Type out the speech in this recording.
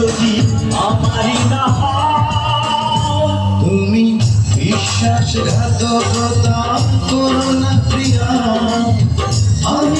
যদি আমারই না তুমি বিশ্বাসঘাতকতা করো না প্রিয়া। আমি